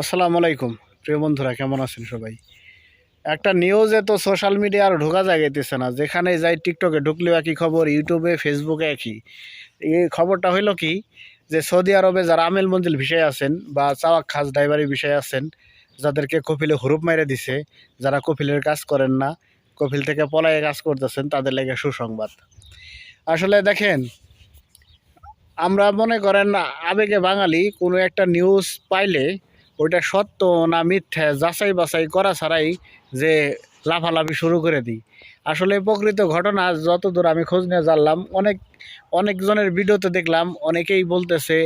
আসসালামু আলাইকুম। প্রিয় বন্ধুরা, কেমন আছেন সবাই? একটা নিউজে তো সোশ্যাল মিডিয়া আর ঢোকা জাগাইতেছে না। যেখানে যাই টিকটকে ঢুকলেও একই খবর ইউটিউবে ফেসবুকে একই। এই খবরটা হইল কি, যে সৌদি আরবে যারা আমেল মঞ্জিল বিষয়ে আছেন বা চাওয়াক খাস ড্রাইভারি বিষয়ে আছেন, যাদেরকে কপিলে হুরুপ মেরে দিছে, যারা কপিলের কাজ করেন না, কপিল থেকে পলায়ে কাজ করতেছেন, তাদের লেগে সুসংবাদ। আসলে দেখেন, আমরা মনে করেন আবেগে বাঙালি কোনো একটা নিউজ পাইলে ওইটা সত্য না মিথ্যা, যাচাই বাছাই করা ছাড়াই যে লাফালাফি শুরু করে দিই। আসলে প্রকৃত ঘটনা, যতদূর আমি খোঁজ নিয়ে জানলাম, অনেক, অনেকজনের ভিডিওতে দেখলাম, অনেকেই বলতেছে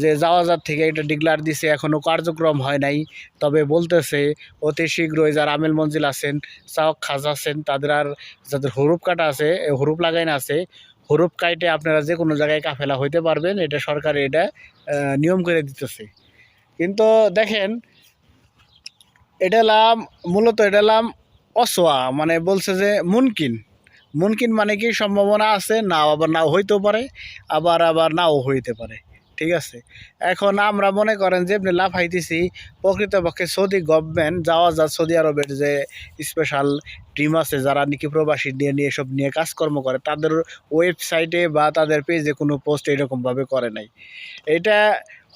যে যাওয়াজার থেকে এটা ডিক্লার দিছে এখনও কার্যক্রম হয় নাই। তবে বলতেছে, অতি শীঘ্রই যারা আমেল মঞ্জিল আছেন, চাওক খাজ আছেন, তাদের আর যাদের হরুপ কাটা আছে হরুপ লাগাইন আছে, হরুপ কাইটে আপনারা যে কোনো জায়গায় কাফেলা হইতে পারবেন, এটা সরকার এটা নিয়ম করে দিতেছে। কিন্তু দেখেন, এটা এলাম মূলত এটা এলাম অসোয়া মানে বলছে যে মুনকিন। মুনকিন মানে কি সম্ভাবনা আছে? নাও আবার নাও হইতেও পারে, আবার আবার নাও হইতে পারে, ঠিক আছে? এখন আমরা মনে করেন যে আপনি লাফাইতেছি, প্রকৃতপক্ষে সৌদি গভর্নমেন্ট যাওয়া যা সৌদি আরবের যে স্পেশাল টিম আছে, যারা নাকি প্রবাসী নিয়ে নিয়ে সব নিয়ে কাজকর্ম করে, তাদের ওয়েবসাইটে বা তাদের পেজে কোনো পোস্ট এরকমভাবে করে নাই। এটা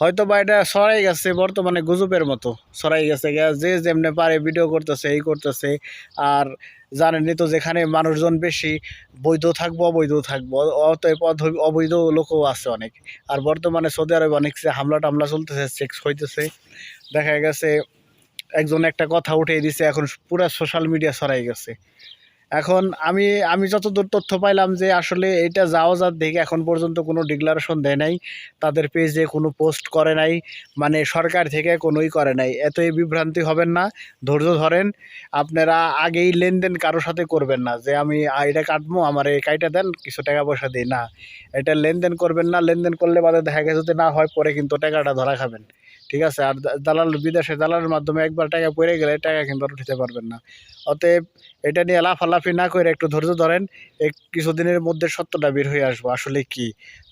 হয়তো বা এটা ছড়াই গেছে বর্তমানে গুজবের মতো। ছড়াই গেছে যে যেমনে পারে ভিডিও করতেছে, এই করতেছে। আর জানেনই তো যেখানে মানুষজন বেশি, বৈধ থাকব, অবৈধ থাকব। অতএব অবৈধ লোকও আছে অনেক। আর বর্তমানে সৌদি আরবে অনেক হামলা টামলা চলতেছে সেক্স হইতেছে। দেখা গেছে, একজন একটা কথা উঠিয়ে দিছে, এখন পুরা সোশ্যাল মিডিয়া ছড়াই গেছে। এখন আমি আমি যতদূর তথ্য পাইলাম যে আসলে এটা যাওয়া যার দেখে এখন পর্যন্ত কোনো ডিক্লারেশন দেয় নাই, তাদের পেজে কোনো পোস্ট করে নাই মানে সরকার থেকে কোনোই করে নাই। এতই বিভ্রান্তি হবেন না, ধৈর্য ধরেন, আপনারা আগেই লেনদেন কারোর সাথে করবেন না, যে আমি এটা কাটবো, আমার এই কাইটা দেন, কিছু টাকা পয়সা দিই। না, এটা লেনদেন করবেন না, লেনদেন করলে বাদে দেখা গেছে যদি না হয়, পরে কিন্তু টাকাটা ধরা খাবেন। ঠিক আছে? আর দালাল বিদেশে, দালালের মাধ্যমে একবার টাকা পড়ে গেলে টাকা কিন্তু উঠাতে পারবেন না। অতএব এটা নিয়ে লাফালাফি না করে একটু ধৈর্য ধরেন, এক কিছুদিনের মধ্যে সত্যটা বের হয়ে আসব। আসলে কি?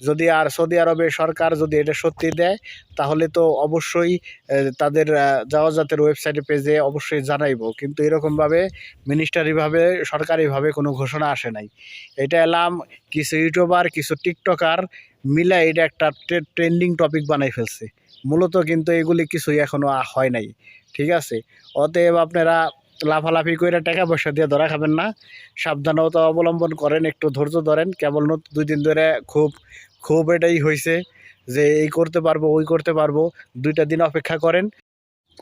যদি আর সৌদি আরবে সরকার যদি এটা সত্যি দেয়, তাহলে তো অবশ্যই তাদের জাওয়াজাতের ওয়েবসাইটে পেজে অবশ্যই জানাইবো। কিন্তু এরকমভাবে মিনিস্টারিভাবে, সরকারিভাবে কোনো ঘোষণা আসে নাই। এটা এলাম কিছু ইউটিউবার, কিছু টিকটকার মিলে এটা একটা ট্রেন্ডিং টপিক বানাই ফেলছে। মূলত কিন্তু এগুলি কিছুই এখনও হয় নাই, ঠিক আছে? অতএব আপনারা লাফালাফি করে টাকা পয়সা দিয়ে ধরা খাবেন না, সাবধানতা অবলম্বন করেন, একটু ধৈর্য ধরেন, কেবল দুই দিন ধরে খুব খুব এটাই হয়েছে যে এই করতে পারব, ওই করতে পারব, দুইটা দিন অপেক্ষা করেন,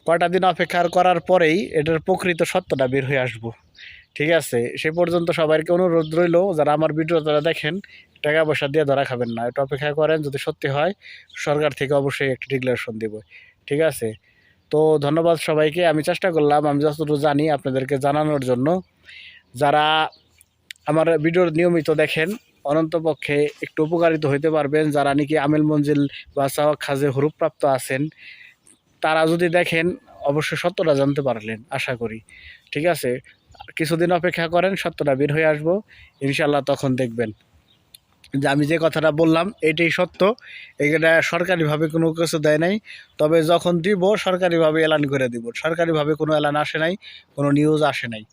কয়টা দিন অপেক্ষা করার পরেই এটার প্রকৃত সত্যটা বের হয়ে আসব। ঠিক আছে, সে পর্যন্ত সবাইকে অনুরোধ রইল যারা আমার ভিডিও যারা দেখেন, টাকা পয়সা দিয়ে ধরা খাবেন না। একটু অপেক্ষা করেন, যদি সত্যি হয়, সরকার থেকে অবশ্যই একটি ডিক্লারেশন দেব। ঠিক আছে? তো ধন্যবাদ সবাইকে। আমি চেষ্টা করলাম, আমি যতটুকু জানি আপনাদেরকে জানানোর জন্য। যারা আমার ভিডিওর নিয়মিত দেখেন অনন্তপক্ষে একটু উপকারিত হইতে পারবেন। যারা নাকি আমেল মঞ্জিল বা চাওয়া খাজে হরুপ্রাপ্ত আছেন, তারা যদি দেখেন, অবশ্যই সত্যটা জানতে পারলেন, আশা করি। ঠিক আছে? কিছুদিন অপেক্ষা করেন, সত্যটা বের হয়ে আসব। ইনশাল্লাহ তখন দেখবেন। যে আমি যে কথাটা বললাম, এটাই সত্য। এটা সরকারিভাবে কোনো কিছু দেয় নাই। তবে যখন দিব, সরকারিভাবে এলান করে দিব। সরকারিভাবে কোনো এলান আসে নাই, কোনো নিউজ আসে নাই।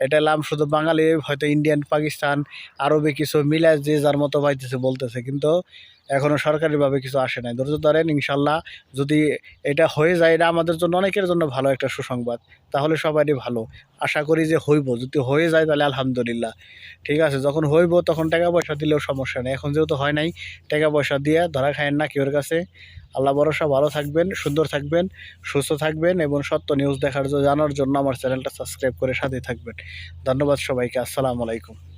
এটা এলাম শুধু বাঙালি, হয়তো ইন্ডিয়ান পাকিস্তান আরবে কিছু মিলে যে যার মতো পাইতেছে বলতেছে। কিন্তু এখনও সরকারিভাবে কিছু আসে নাই। ধৈর্য ধরেন, ইনশাল্লাহ যদি এটা হয়ে যায়, এটা আমাদের জন্য, অনেকের জন্য ভালো একটা সুসংবাদ। তাহলে সবারই ভালো। আশা করি যে হইব। যদি হয়ে যায় তাহলে আলহামদুলিল্লাহ। ঠিক আছে, যখন হইব তখন টাকা পয়সা দিলেও সমস্যা নেই। এখন যেহেতু হয় নাই, টাকা পয়সা দিয়ে ধরা খায়েন না কেউর কাছে। আল্লাহ ভরসা, ভালো থাকবেন, সুন্দর থাকবেন, সুস্থ থাকবেন এবং সত্য নিউজ দেখার জন্য, জানার জন্য আমার চ্যানেলটা সাবস্ক্রাইব করে সাথে থাকবেন। ধন্যবাদ সবাইকে। আসসালামু আলাইকুম।